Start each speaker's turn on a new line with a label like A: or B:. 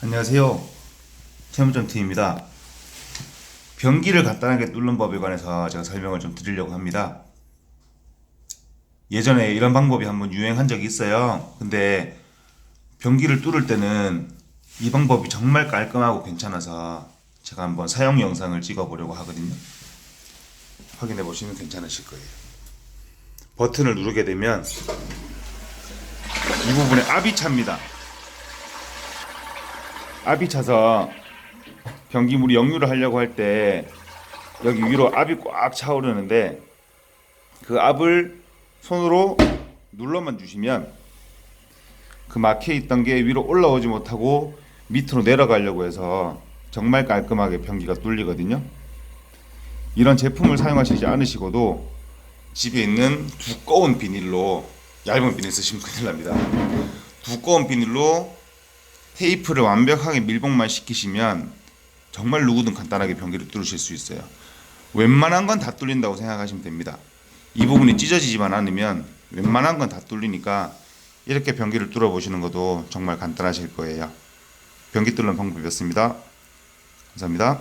A: 안녕하세요. 채무점팀입니다. 변기를 간단하게 뚫는 법에 관해서 제가 설명을 좀 드리려고 합니다. 예전에 이런 방법이 한번 유행한 적이 있어요. 근데 변기를 뚫을 때는 이 방법이 정말 깔끔하고 괜찮아서 제가 한번 사용 영상을 찍어 보려고 하거든요. 확인해 보시면 괜찮으실 거예요. 버튼을 누르게 되면 이 부분에 압이 찹니다. 압이 차서 변기물이 역류를 하려고 할 때 여기 위로 압이 꽉 차오르는데 그 압을 손으로 눌러만 주시면 그 막혀 있던 게 위로 올라오지 못하고 밑으로 내려가려고 해서 정말 깔끔하게 변기가 뚫리거든요. 이런 제품을 사용하시지 않으시고도 집에 있는 두꺼운 비닐로 얇은 비닐 쓰시면 큰일 납니다. 두꺼운 비닐로 테이프를 완벽하게 밀봉만 시키시면 정말 누구든 간단하게 변기를 뚫으실 수 있어요. 웬만한 건 다 뚫린다고 생각하시면 됩니다. 이 부분이 찢어지지만 않으면 웬만한 건 다 뚫리니까 이렇게 변기를 뚫어 보시는 것도 정말 간단하실 거예요. 변기 뚫는 방법이었습니다. 감사합니다.